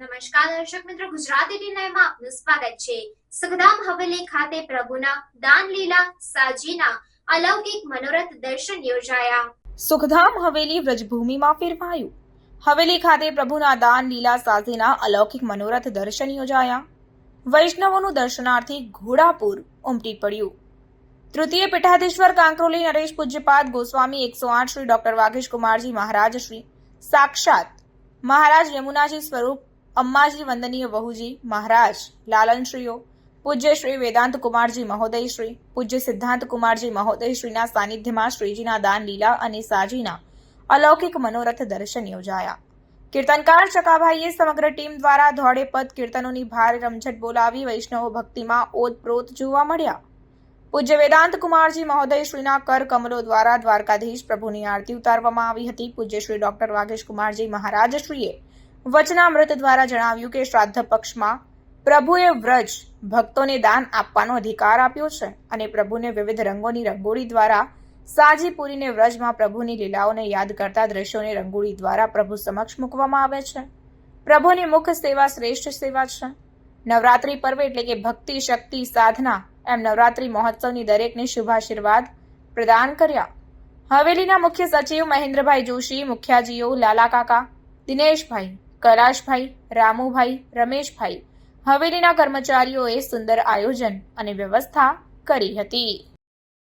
નમસ્કાર દર્શક મિત્રો, ગુજરાતી ટીવીમાં આપનું સ્વાગત છે. સુખધામ હવેલી ખાતે પ્રભુના દાન લીલા સાજીના અલૌકિક મનોરથ દર્શન યોજાયા. સુખધામ હવેલી વ્રજભૂમિમાં ફેરવાયું. હવેલી ખાતે પ્રભુના દાન લીલા સાથેના અલૌકિક મનોરથ દર્શન યોજાયા. વૈષ્ણવોનું દર્શનાર્થી ઘોડાપુર ઉમટી પડ્યું. તૃતીય પીઠાધીશ્વર કાંકરોલી નરેશ પૂજ્યપાદ ગોસ્વામી એકસો આઠ શ્રી ડોક્ટર વાઘેશ કુમારજી મહારાજ શ્રી સાક્ષાત મહારાજ યમુનાજી સ્વરૂપ અમ્માજી વંદનીય વહુજી, મહારાજ, લાલનશ્રીઓ, પૂજ્ય શ્રી વેદાંત કુમારજી મહોદય પૂજ્ય સિદ્ધાંત કુમારજી મહોદય સાનિધ્યમાં શ્રીજીના દાન લીલા અને સાજીના અલૌકિક મનોરથ દર્શન યોજાયા. કીર્તનકાર ચકાભાઈએ સમગ્ર ટીમ દ્વારા ધોળે પદ કીર્તનોની ભારે રમઝટ બોલાવી વૈષ્ણવ ભક્તિમાં ઓતપ્રોત જોવા મળ્યા. પૂજ્ય વેદાંત કુમારજી મહોદય શ્રીના કર કમલો દ્વારા દ્વારકાધીશ પ્રભુની આરતી ઉતારવામાં આવી હતી. પૂજ્ય શ્રી ડોક્ટર વાઘેશ કુમારજી મહારાજ શ્રીએ વચનામૃત દ્વારા જણાવ્યું કે શ્રાદ્ધ પક્ષમાં પ્રભુએ વ્રજ ભક્તોને દાન આપવાનો અધિકાર આપ્યો છે અને પ્રભુને વિવિધ રંગોની રંગોળી દ્વારા સાજી પૂરીને વ્રજમાં પ્રભુની લીલાઓને યાદ કરતા દ્રશ્યોને રંગોળી દ્વારા પ્રભુ સમક્ષ મૂકવામાં આવે છે. પ્રભુની મુખ સેવા શ્રેષ્ઠ સેવા છે. નવરાત્રિ પર્વ એટલે કે ભક્તિ, શક્તિ, સાધના એમ નવરાત્રી મહોત્સવની દરેકને શુભાશીર્વાદ પ્રદાન કર્યા. હવેલીના મુખ્ય સચિવ મહેન્દ્રભાઈ જોશી, મુખ્યાજીઓ લાલા કાકા, દિનેશભાઈ કૈલાશભાઈ રામુભાઈ રમેશભાઈ હવેલીના કર્મચારીઓએ સુંદર આયોજન અને વ્યવસ્થા કરી હતી.